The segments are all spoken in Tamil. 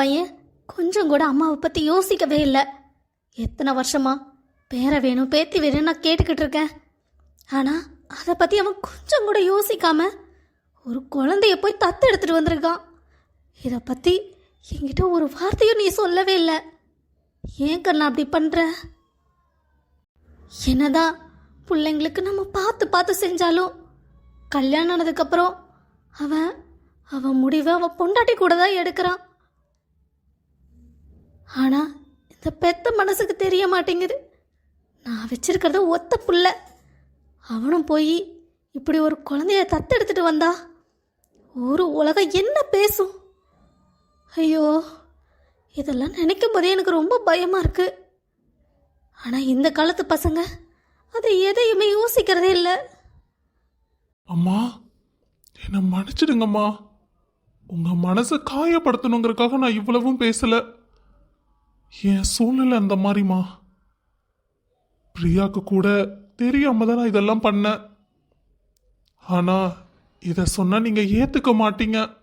பையன் கொஞ்சம் கூட அம்மாவை பற்றி யோசிக்கவே இல்லை. எத்தனை வருஷமா பேர வேணும் பேத்தி வேணும்னு நான் கேட்டுக்கிட்டு இருக்கேன். ஆனால் அதை பற்றி அவன் கொஞ்சம் கூட யோசிக்காம ஒரு குழந்தைய போய் தத்து எடுத்துகிட்டு வந்திருக்கான். இதை பற்றி என்கிட்ட ஒரு வார்த்தையும் நீ சொல்லவே இல்லை. ஏன் கண்ணா அப்படி பண்ணுற என்னதான் பிள்ளைங்களுக்கு நம்ம பார்த்து பார்த்து செஞ்சாலும் கல்யாணம் ஆனதுக்கப்புறம் அவன் அவன் முடிவை அவன் பொண்டாட்டி கூட தான் எடுக்கிறான். ஆனால் இந்த பெத்த மனசுக்கு தெரிய மாட்டேங்குது. நான் வச்சிருக்கிறத ஒத்த புள்ள. அவனும் போய் இப்படி ஒரு குழந்தைய தத்தெடுத்துட்டு வந்தா ஒரு உலகம் என்ன பேசும்? ஐயோ இதெல்லாம் நினைக்கும் போதே எனக்கு ரொம்ப பயமாக இருக்கு. ஆனால் இந்த காலத்து பசங்க அது எதையுமே யோசிக்கிறதே இல்லை. அம்மா என்னை மன்னிச்சிடுங்கம்மா. உங்க மனசை காயப்படுத்தணுங்கிறதுக்காக நான் இவ்வளவும் பேசல. என் சூழ்நிலை அந்த மாதிரிம்மா. பிரியாவுக்கு கூட தெரியாம தான் நான் இதெல்லாம் பண்ணேன். ஆனா இதை சொன்னா நீங்க ஏத்துக்க மாட்டீங்க.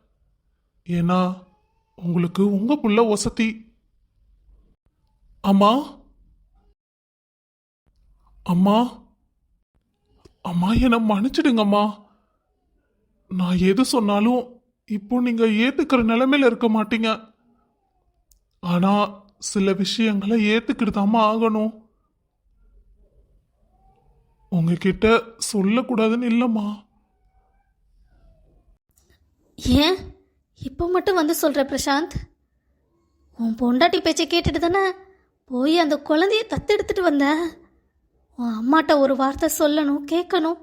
ஏன்னா உங்களுக்கு உங்க புள்ள வசதி. அம்மா? அம்மா? அம்மா என்னை மன்னிச்சிடுங்கம்மா. நான் எது சொன்னாலும் இப்போ நீங்க ஏத்துக்கிற நிலைமையில இருக்க மாட்டீங்க. ஆனா சில விஷயங்களை ஏத்துக்கிட்டுதாம்மா ஆகணும். உங்ககிட்ட சொல்லக்கூடாதுன்னு இல்லைம்மா. ஏன்? இப்போ மட்டும் வந்து சொல்கிற பிரசாந்த்? உன் பொண்டாட்டி பேச்சை கேட்டுட்டு தானே போய் அந்த குழந்தைய தத்தெடுத்துட்டு வந்த? உன் அம்மாட்ட ஒரு வார்த்தை சொல்லணும் கேட்கணும்.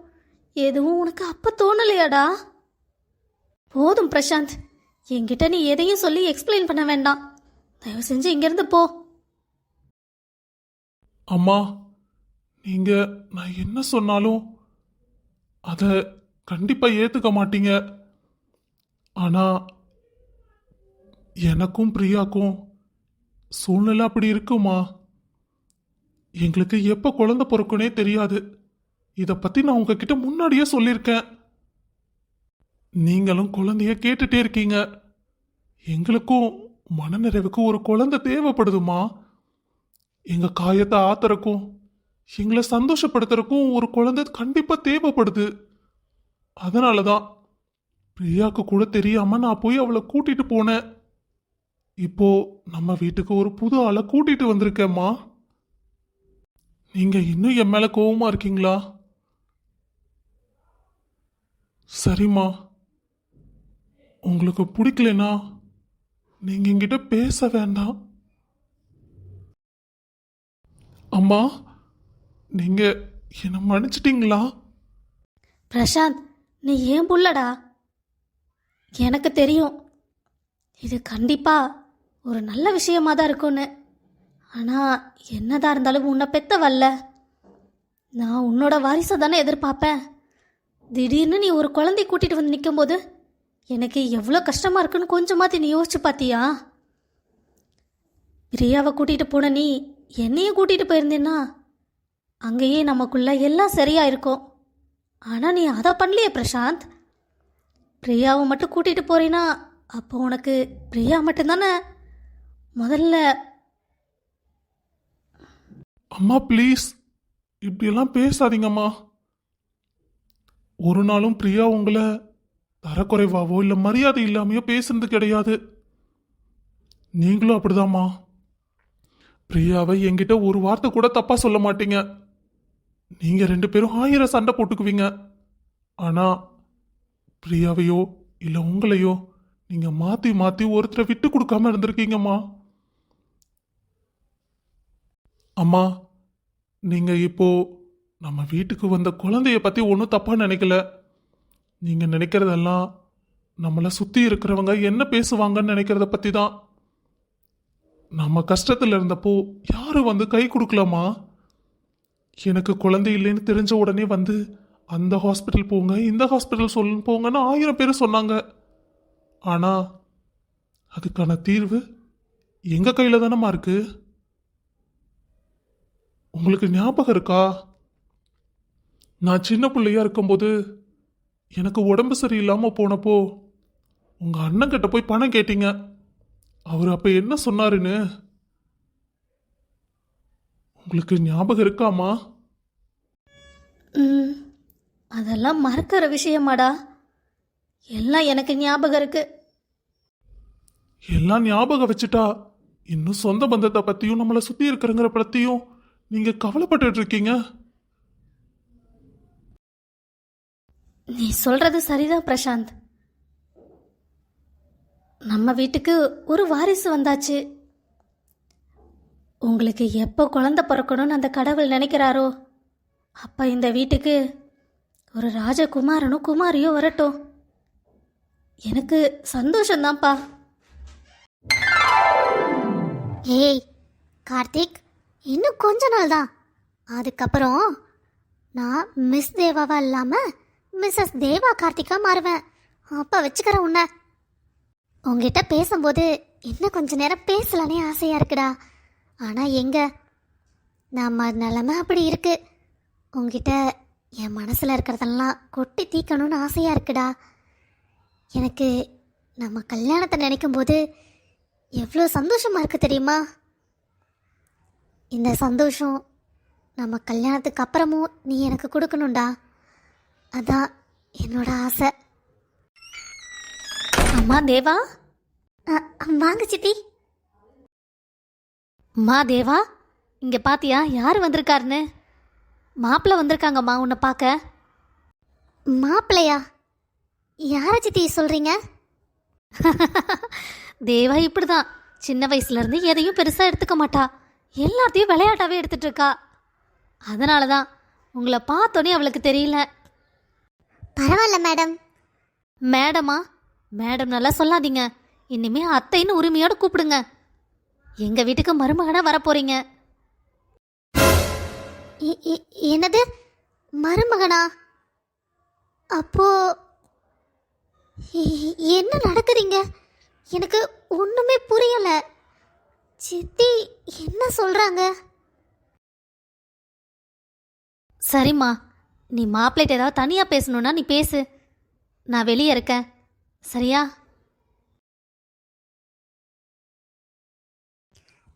எதுவும் உனக்கு அப்போ தோணலையாடா? போதும் பிரசாந்த். என்கிட்ட நீ எதையும் சொல்லி எக்ஸ்பிளைன் பண்ண வேண்டாம். தயவு செஞ்சு இங்கேருந்து போ. அம்மா நீங்க நான் என்ன சொன்னாலும் அத கண்டிப்பா ஏத்துக்க மாட்டீங்க. ஆனா எனக்கும் பிரியாக்கும் சூழ்நிலை அப்படி இருக்குமா? எங்களுக்கு எப்ப குழந்த பிறக்குனே தெரியாது. இத பத்தி நான் உங்ககிட்ட முன்னாடியே சொல்லியிருக்கேன். நீங்களும் குழந்தைய கேட்டுட்டே இருக்கீங்க. எங்களுக்கும் மனநிறைவுக்கு ஒரு குழந்தை தேவைப்படுதுமா? எங்க காயத்தை ஆத்துறக்கும் எங்களை சந்தோஷப்படுத்துறக்கும் ஒரு குழந்தை கண்டிப்பா தேவைப்படுது. அதனால தான் பிரியாவுக்கு கூட தெரியாம நான் போய் அவளை கூட்டிட்டு போனேன். இப்போ நம்ம வீட்டுக்கு ஒரு புது ஆளை கூட்டிட்டு வந்திருக்கேம்மா. நீங்க இன்னும் என் மேல கோவமா இருக்கீங்களா? சரிம்மா. உங்களுக்கு பிடிக்கலனா நீங்க என்கிட்ட பேச வேண்டாம். அம்மா நீங்க என்னை மன்னிச்சிட்டீங்களா? பிரசாந்த் நீ ஏன் புள்ளடா? எனக்கு தெரியும். இது கண்டிப்பா ஒரு நல்ல விஷயமா தான் இருக்கும்னு. ஆனால் என்னதான் இருந்தாலும் உன்னை பெத்தவல்ல. நான் உன்னோட வாரிசை தானே எதிர்பார்ப்பேன். திடீர்னு நீ ஒரு குழந்தை கூட்டிட்டு வந்து நிற்கும்போது எனக்கு எவ்வளோ கஷ்டமாக இருக்குன்னு கொஞ்சமாத்தி நீ யோசிச்சு பார்த்தியா பிரியாவை கூட்டிகிட்டு போன நீ என்னையும் கூட்டிகிட்டு போயிருந்தேன்னா அங்கேயே நமக்குள்ள எல்லாம் சரியாக இருக்கும் ஆனால் நீ அதை பண்ணலையே பிரசாந்த். பிரியாவை மட்டும் கூட்டிகிட்டு போகிறேன்னா அப்போ உனக்கு பிரியா மட்டும்தானே? முதல்ல அம்மா ப்ளீஸ் இப்படியெல்லாம் பேசாதீங்கம்மா. ஒரு நாளும் பிரியா உங்களை தரக்குறைவாவோ இல்லை மரியாதை இல்லாமையோ பேசுனது கிடையாது. நீங்களும் அப்படிதாம்மா. பிரியாவை என்கிட்ட ஒரு வார்த்தை கூட தப்பா சொல்ல மாட்டீங்க. நீங்க ரெண்டு பேரும் ஆயிரம் சண்டை போட்டுக்குவீங்க. ஆனா பிரியாவையோ இல்லை உங்களையோ நீங்க மாத்தி மாத்தி ஒருத்தரை விட்டு கொடுக்காம இருந்திருக்கீங்கம்மா. அம்மா நீங்க இப்போ நம்ம வீட்டுக்கு வந்த குழந்தைய பத்தி ஒன்றும் தப்பா நினைக்கல. நீங்கள் நினைக்கிறதெல்லாம் நம்மளை சுற்றி இருக்கிறவங்க என்ன பேசுவாங்கன்னு நினைக்கிறத பற்றி தான் நம்ம கஷ்டத்தில் இருந்தப்போ யாரும் வந்து கை கொடுக்கலாமா எனக்கு குழந்தை இல்லைன்னு தெரிஞ்ச உடனே வந்து அந்த ஹாஸ்பிட்டல் போங்க இந்த ஹாஸ்பிட்டல் சொல்ல போங்கன்னு ஆயிரம் பேர் சொன்னாங்க. ஆனால் அதுக்கான தீர்வு எங்கள் கையில் தானம்மா இருக்குது உங்களுக்கு ஞாபகம் இருக்கா? நான் சின்ன பிள்ளையா இருக்கும்போது எனக்கு உடம்பு சரியில்லாம போனப்போ உங்க அண்ணன் கிட்ட போய் பணம் கேட்டீங்க. அவர் அப்ப என்ன சொன்னாருன்னு? உங்களுக்கு ஞாபகம் இருக்காமா? ம் அதெல்லாம் மறக்கிற விஷயமாடா. எல்லாம் எனக்கு ஞாபகம் இருக்கு. எல்லாம் ஞாபகம் வச்சுட்டா இன்னும் சொந்த பந்தத்தை பத்தியும் நம்மளை சுத்தி இருக்கிறங்கிற பத்தியும் நீங்க கவலைப்பட்டுட்டு இருக்கீங்க. நீ சொல்றது சரிதான் பிரசாந்த். நம்ம வீட்டுக்கு ஒரு வாரிசு வந்தாச்சு. உங்களுக்கு எப்போ குழந்த பிறக்கணும்னு அந்த கடவுள் நினைக்கிறாரோ அப்போ இந்த வீட்டுக்கு ஒரு ராஜகுமாரனும் குமாரியும் வரட்டும். எனக்கு சந்தோஷம்தான்ப்பா. ஏய் கார்த்திக் இன்னும் கொஞ்ச நாள் தான் அதுக்கப்புறம் நான் மிஸ் தேவாவா இல்லாமல் மிஸ்ஸஸ் தேவா கார்த்திகா மாறுவேன். அப்போ வச்சுக்கிறேன் உன்னை. உங்ககிட்ட பேசும்போது இன்னும் கொஞ்ச நேரம் பேசலானே ஆசையாக இருக்குடா. ஆனால் எங்க? நம்ம நிலமை அப்படி இருக்கு. உங்ககிட்ட என் மனசில் இருக்கிறதெல்லாம் கொட்டி தீக்கணும்னு ஆசையாக இருக்குடா. எனக்கு நம்ம கல்யாணத்தை நினைக்கும் போது எவ்வளோ சந்தோஷமாக இருக்குது தெரியுமா? இந்த சந்தோஷம் நம்ம கல்யாணத்துக்கு அப்புறமும் நீ எனக்கு கொடுக்கணும்டா. அதான் என்னோட ஆசை. அம்மா தேவா? வாங்க சித்தி. அம்மா தேவா இங்கே பாத்தியா? யார் வந்திருக்காருன்னு? மாப்பிள்ளை வந்திருக்காங்கம்மா உன்னை பார்க்க மாப்பிள்ளையா யாரை சித்தி சொல்றீங்க? தேவா இப்படிதான். சின்ன வயசுல இருந்து எதையும் பெருசா எடுத்துக்க மாட்டா. எல்லாத்தையும் விளையாட்டாவே எடுத்துட்டு இருக்கா. அதனால தான் உங்களை பார்த்தோன்னே அவளுக்கு தெரியல. பரவாயில்ல மேடம். மேடமா? மேடம் நல்லா சொல்லாதீங்க. இனிமே அத்தைன்னு உரிமையோட கூப்பிடுங்க. எங்க வீட்டுக்கு மருமகனா வரப்போறீங்க. என்னது? மருமகனா? அப்போ என்ன நடக்குதுங்க எனக்கு ஒண்ணுமே புரியல. சித்தி என்ன சொல்றாங்க? சரிம்மா. நீ மாப்பிள்ளைட்ட ஏதாவது தனியா பேசணும்னா நீ பேசு. நான் வெளியே இருக்கேன். சரியா?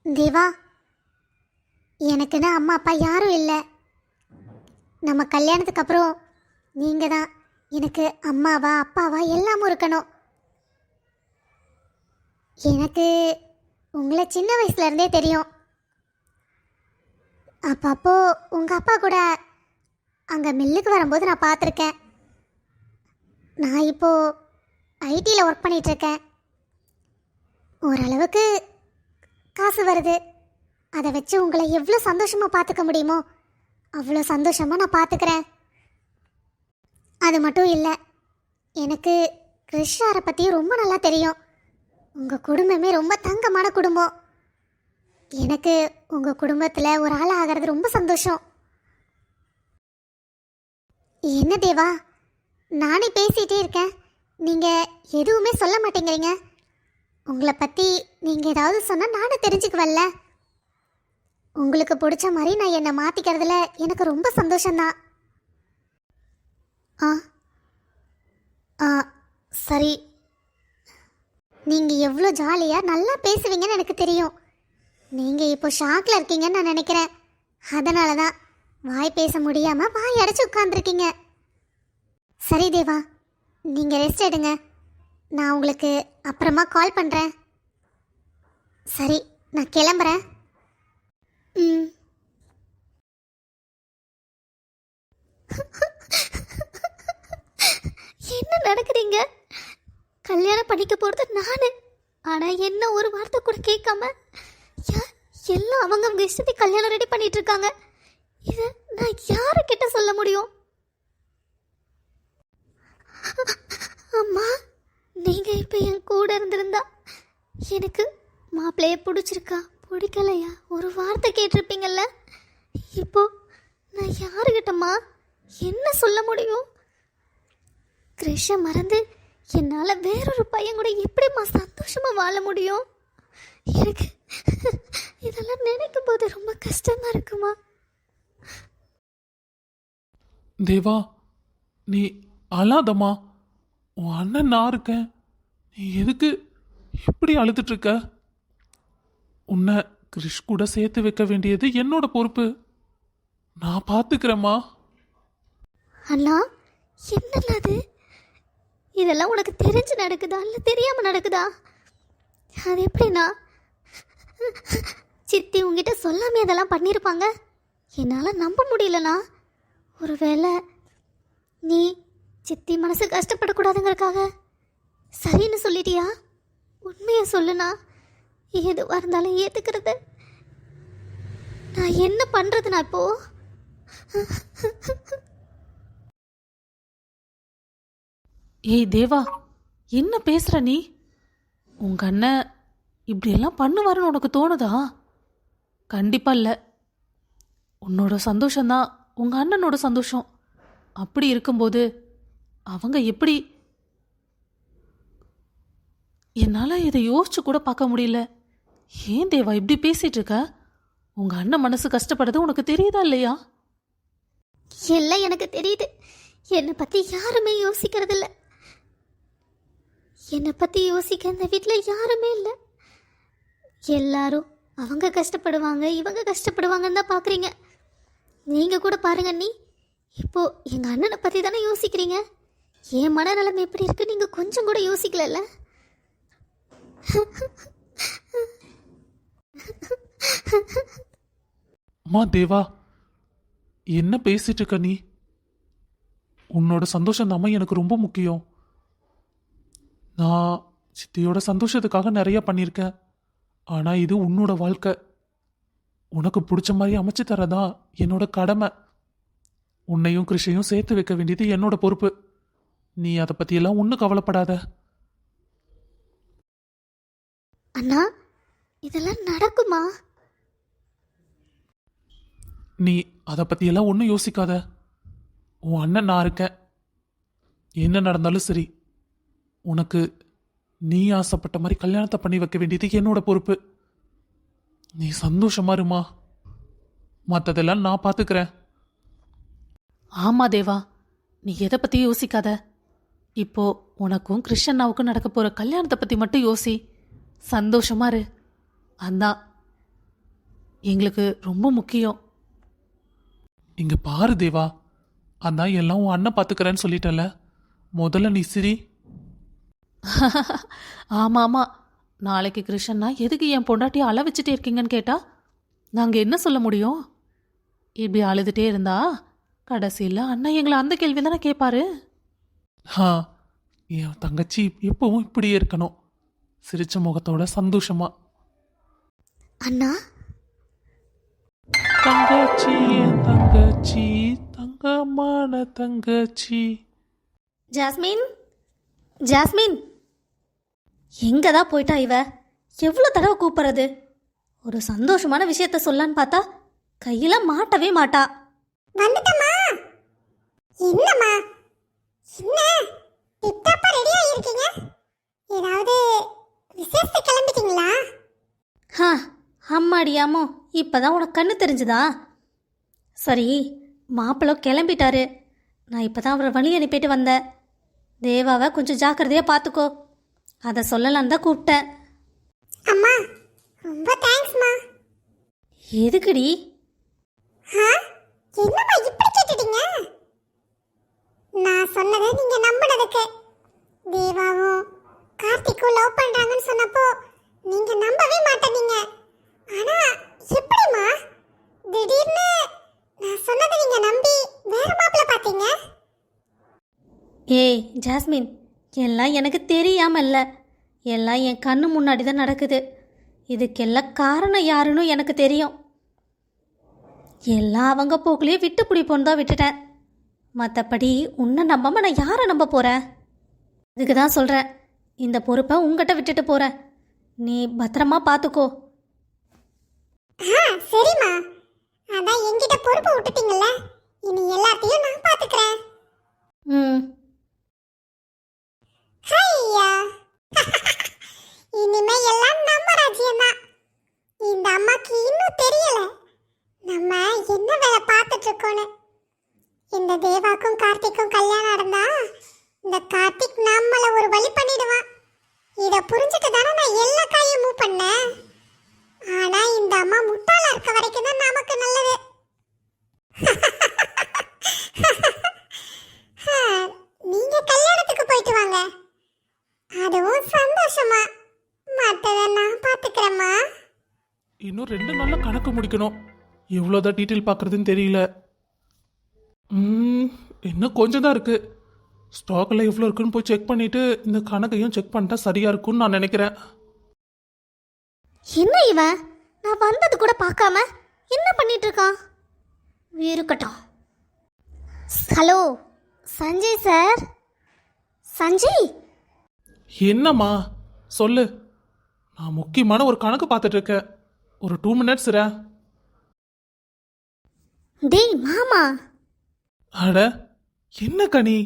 தேவா எனக்குன்னு அம்மா அப்பா யாரும் இல்லை. நம்ம கல்யாணத்துக்கு அப்புறம் நீங்கள் தான். எனக்கு அம்மாவா அப்பாவா எல்லாமும் இருக்கணும். எனக்கு உங்களை சின்ன வயசுல இருந்தே தெரியும். அப்பப்போ உங்கள் அப்பா கூட அங்கே மில்லுக்கு வரும்போது நான் பார்த்துருக்கேன். நான் இப்போது ஐடியில் ஒர்க் பண்ணிகிட்ருக்கேன் ஓரளவுக்கு காசு வருது. அதை வச்சு உங்களை எவ்வளோ சந்தோஷமாக பார்த்துக்க முடியுமோ அவ்வளோ சந்தோஷமாக நான் பார்த்துக்கிறேன். அது மட்டும் இல்லை எனக்கு கிருஷ்ணாரை பற்றியும் ரொம்ப நல்லா தெரியும். உங்கள் குடும்பமே ரொம்ப தங்கமான குடும்பம். எனக்கு உங்கள் குடும்பத்தில் ஒரு ஆள் ஆகிறது ரொம்ப சந்தோஷம். என்ன தேவா? நானே பேசிகிட்டே இருக்கேன். நீங்கள் எதுவுமே சொல்ல மாட்டேங்கிறீங்க. உங்களை பற்றி நீங்கள் ஏதாவது சொன்னால் நானும் தெரிஞ்சுக்குவல்ல உங்களுக்கு பிடிச்ச மாதிரி நான் என்னை மாற்றிக்கிறதுல எனக்கு ரொம்ப சந்தோஷந்தான் ஆ ஆ சரி. நீங்கள் எவ்வளோ ஜாலியாக நல்லா பேசுவீங்கன்னு எனக்கு தெரியும். நீங்கள் இப்போ ஷாக்கில் இருக்கீங்கன்னு நான் நினைக்கிறேன். அதனால தான் வாய் பேச முடியாமல் வாய் அடைச்சி உட்காந்துருக்கீங்க சரி தேவா நீங்கள் ரெஸ்ட் எடுங்க. நான் உங்களுக்கு அப்புறமா கால் பண்ணுறேன் சரி நான் கிளம்புறேன். ம். என்ன நடக்குறீங்க? கல்யாணம் பண்ணிக்க போகிறது நான். ஆனால் என்ன ஒரு வார்த்தை கூட கேட்காம யா- எல்லாம் அவங்க அவங்க இஷ்டத்தை கல்யாணம் ரெடி பண்ணிட்டு இருக்காங்க. இதை நான் யாருக்கிட்ட சொல்ல முடியும்? அம்மா நீங்கள் இப்போ என் கூட இருந்திருந்தா எனக்கு மாப்பிள்ளைய பிடிச்சிருக்கா? பிடிக்கலையா? ஒரு வார்த்தை கேட்டிருப்பீங்கல்ல? இப்போ நான் யாருக்கிட்டம்மா? என்ன சொல்ல முடியும்? கிருஷ மறந்து என்னால் வேறொரு பையன் கூட எப்படிம்மா சந்தோஷமாக வாழ முடியும்? எனக்கு இதெல்லாம் நினைக்கும் போது ரொம்ப கஷ்டமாக இருக்குமா? தேவா நீ அழாதம்மா. உன் அண்ணன் நான் இருக்கேன். நீ எதுக்கு இப்படி அழுதுட்ருக்க உன்னை கிறிஷ் கூட சேர்த்து வைக்க வேண்டியது என்னோட பொறுப்பு. நான் பார்த்துக்கிறேம்மா அண்ணா என்னல்ல அது? இதெல்லாம் உனக்கு தெரிஞ்சு நடக்குதா? இல்லை தெரியாம நடக்குதா? அது எப்படிண்ணா? சித்தி உங்ககிட்ட சொல்லாமே அதெல்லாம் பண்ணியிருப்பாங்க என்னால் நம்ப முடியலண்ணா. ஒருவேளை நீ சித்தி மனசு கஷ்டப்படக்கூடாதுங்கிறக்காக சரின்னு சொல்லிட்டியா? உண்மையை சொல்லுனா எதுவாக இருந்தாலும் ஏற்றுக்கிறது நான் என்ன பண்ணுறது நான் இப்போது ஏய் தேவா என்ன பேசுகிற நீ? உங்கள் அண்ணன் இப்படியெல்லாம் பண்ணுவாருன்னு உனக்கு தோணுதா? கண்டிப்பாக இல்லை. உன்னோட சந்தோஷந்தான் உங்கள் அண்ணனோட சந்தோஷம். அப்படி இருக்கும்போது அவங்க எப்படி? என்னால் இதை யோசிச்சு கூட பார்க்க முடியல. ஏன் தேவா இப்படி பேசிகிட்டு இருக்க? உங்கள் அண்ணன் மனசு கஷ்டப்படுறது உனக்கு தெரியுதா இல்லையா? எல்லாம் எனக்கு தெரியுது. என்னை பற்றி யாருமே யோசிக்கிறதில்ல. என்னை பற்றி யோசிக்க இந்த வீட்டில் யாருமே இல்லை. எல்லாரும் அவங்க கஷ்டப்படுவாங்க இவங்க கஷ்டப்படுவாங்கன்னு தான் பார்க்குறீங்க நீங்கள் கூட பாருங்க நீ இப்போ எங்கள் அண்ணனை பற்றி தானே யோசிக்கிறீங்க? என் மனநலம் எப்படி இருக்கு? நீங்கள் கொஞ்சம் கூட யோசிக்கலல்ல? அம்மா தேவா என்ன பேசிட்டு இருக்க நீ? உன்னோட சந்தோஷம் தாம்மா எனக்கு ரொம்ப முக்கியம். நான் சித்தியோட சந்தோஷத்துக்காக நிறைய பண்ணியிருக்கேன். ஆனால் இது உன்னோட வாழ்க்கை. உனக்கு பிடிச்ச மாதிரி அமைச்சு தரதான் என்னோட கடமை. உன்னையும் கிருஷையும் சேர்த்து வைக்க வேண்டியது என்னோட பொறுப்பு. நீ அதை பற்றியெல்லாம் ஒன்றும் கவலைப்படாத. அண்ணா இதெல்லாம் நடக்குமா? நீ அதை பற்றியெல்லாம் ஒன்றும் யோசிக்காத. உன் அண்ணன் நான் இருக்கேன். என்ன நடந்தாலும் சரி. உனக்கு நீ ஆசைப்பட்ட மாதிரி கல்யாணத்தை பண்ணி வைக்க வேண்டியது என்னோட பொறுப்பு. நீ சந்தோஷமா இருமா? மற்றதெல்லாம் நான் பார்த்துக்கிறேன் ஆமா தேவா நீ எதை பத்தி யோசிக்காத. இப்போ உனக்கும் கிருஷ்ணனாவுக்கும் நடக்க போற கல்யாணத்தை பத்தி மட்டும் யோசி. சந்தோஷமா இரு. அதான் எங்களுக்கு ரொம்ப முக்கியம். இங்க பாரு தேவா அதான் எல்லாம் உன் அண்ணன் பார்த்துக்கிறேன்னு சொல்லிட்டல முதல்ல நீ சிரி. ஆமா ஆமா நாளைக்கு கிருஷ்ணனா எதுக்கு என் பொண்டாட்டியை அழ வச்சுட்டே இருக்கீங்கன்னு கேட்டா? நாங்க என்ன சொல்ல முடியும்? இப்படி அழுதுட்டே இருந்தா கடைசியில் அண்ணன் எங்களை அந்த கேள்வி தானே கேட்பாரு? ஆ என் தங்கச்சி எப்பவும் இப்படியே இருக்கணும். சிரிச்ச முகத்தோட சந்தோஷமா. அண்ணா? தங்கச்சி என் தங்கச்சி தங்கமான தங்கச்சி. ஜாஸ்மின்? ஜாஸ்மின்? எங்கே தான் போயிட்டா இவ? எவ்வளோ தடவை கூப்பிட்றது? ஒரு சந்தோஷமான விஷயத்த சொல்லலான்னு பார்த்தா கையில் மாட்டவே மாட்டா. வந்துட்டம்மா. என்னம்மா? என்ன? டிப்டாப்பா ரெடி ஆகிருக்கீங்க ஏதாவது விசேஷத்துக்கு கிளம்பிட்டீங்களா? ஹா அம்மாடியாமோ இப்போதான் உனக்கு கண்ணு தெரிஞ்சுதா? சரி மாப்பிள்ளை கிளம்பிட்டாரு. நான் இப்போ தான் அவரை வழி அனுப்பிட்டு வந்தேன். தேவாவை கொஞ்சம் ஜாக்கிரதையாக பார்த்துக்கோ. அதை சொல்லலான்னு தான் கூப்பிட்டேன். அம்மா ரொம்ப தேங்க்ஸ்மா எதுக்குடி? என்னம்மா இப்படி கேட்டுட்டீங்க? நான் சொன்னதை நீங்க நம்பினதுக்கு. தேவாவும் கார்த்திக்கும் லவ் பண்றாங்கன்னு சொன்னப்போ நீங்க நம்பவே மாட்டேனீங்க ஆனா எப்படிம்மா? திடீர்னு நான் சொன்னதை நீங்க நம்பி வேற மாப்பிள்ள பாத்தீங்க ஏய் ஜாஸ்மின் எல்லாம் எனக்கு தெரியாம இல்ல எல்லாம் என் கண்ணு முன்னாடி தான் நடக்குது. இதுக்கெல்லாம் காரணம் யாருன்னு எனக்கு தெரியும். எல்லாம் அவங்க போக்குலேயே விட்டு பிடிப்போன்னு தான் விட்டுட்டேன். மற்றபடி உன்னை நம்பாம நான் யாரை நம்ப போகிறேன் அதுக்கு தான் சொல்கிறேன் இந்த பொறுப்பை உங்ககிட்ட விட்டுட்டு போகிறேன் நீ பத்திரமா பார்த்துக்கோ சரிம்மா. அதான் என்கிட்ட பொறுப்பு விட்டுட்டீங்கல்ல. இனி எல்லாத்தையும் நான் பாத்துக்கிறேன். ம். ஐயா இனிமே எல்லாம் நம்ம ராஜ்யம்தான் இந்த அம்மாக்கு இன்னும் தெரியல நம்ம என்ன வேலை பார்த்துட்டு இருக்கோன்னு இந்த தேவாக்கும் கார்த்திக்கும் கல்யாணம் நடந்தா இந்த கார்த்திக் நம்மள ஒரு வழி பண்ணிடுவான் இத புரிஞ்சுட்டு தானே நான் எல்லா காயும் மூவ் பண்ணேன் ரெண்டு நாள்ல கணக்கு முடிக்கணும். எவ்வளோதான் டீட்டெயில் பார்க்கறதுன்னு தெரியல. ம், இன்னும் கொஞ்சம் தான் இருக்கு. ஸ்டாக்ல எவ்வளோ இருக்குன்னு போய் செக் பண்ணிட்டு இந்த கணக்கையும் செக் பண்ணிட்டா சரியா இருக்கும்னு நான் நினைக்கிறேன். என்ன இவன்? நான் வந்தது கூட பார்க்காம என்ன பண்ணிட்டு இருக்கான்? இருக்கட்டும் ஹலோ சஞ்சய் சார்? சஞ்சய்? என்னம்மா? சொல்லு. நான் முக்கியமான ஒரு கணக்கு பார்த்துட்டு இருக்கேன். ஒரு டூ மினிட்ஸ் இரா டேய் மாமா. அட என்ன கனி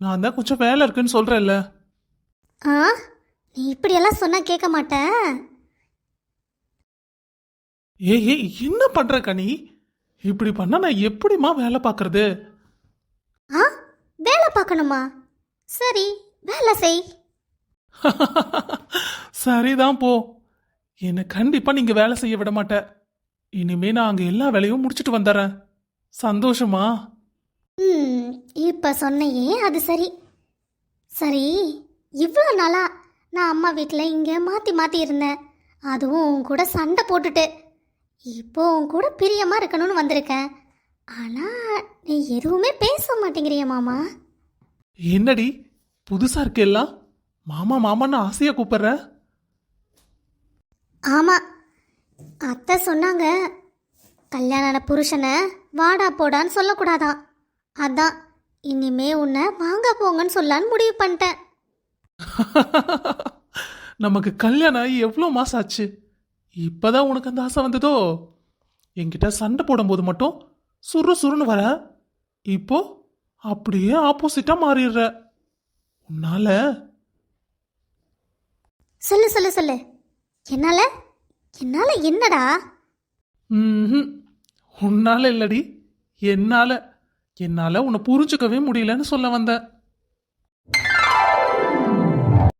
நான் தான் கொஞ்சம் வேலை இருக்குன்னு சொல்றேன்ல. ஆ? நீ இப்படியெல்லாம் சொன்னா கேட்க மாட்டேன் ஏய் ஏய் என்ன பண்ற கனி இப்படி பண்ணா நான் எப்படிம்மா வேலை பார்க்கறது? ஆ? வேலை பார்க்கணுமா? சரி வேலை செய். சரிதான் போ. என்னை கண்டிப்பா நீங்க வேலை செய்ய விட மாட்ட. இனிமே நான் அங்க எல்லா வேலையும் முடிச்சிட்டு வந்துடுறேன். சந்தோஷமா? ம் இப்போ சொன்னையே அது சரி. சரி இவ்வளோ நாளா நான் அம்மா வீட்டில் இங்கே மாற்றி மாற்றி இருந்தேன். அதுவும் உன் கூட சண்டை போட்டுட்டு. இப்போ உன் கூட பிரியமாக இருக்கணும்னு வந்திருக்கேன். ஆனால் நீ எதுவுமே பேச மாட்டேங்கிறிய மாமா. என்னடி புதுசா இருக்கு எல்லாம் மாமா மாமான்னு ஆசையா கூப்பிடுற? ஆமாம் அத்தை சொன்னாங்க கல்யாண புருஷனை வாடா போடான்னு சொல்லக்கூடாதான். அதான் இனிமே உன்னை வாங்க போங்கன்னு சொல்லலான்னு முடிவு பண்ணிட்டேன். நமக்கு கல்யாணம் ஆகி எவ்வளோ மாசம் ஆச்சு? இப்பதான் உனக்கு அந்த ஆசை வந்ததோ? என்கிட்ட சண்டை போடும்போது மட்டும் சுரு சுருன்னு வர. இப்போ அப்படியே ஆப்போசிட்டா மாறிடுற. உன்னால சொல்லு சொல்லு சொல்லு. என்னால? என்னால என்னடா? ம்ஹும். உன்னால இல்லடி. என்னால. என்னால உன்னை புரிஞ்சுக்கவே முடியலன்னு சொல்ல வந்தேன்.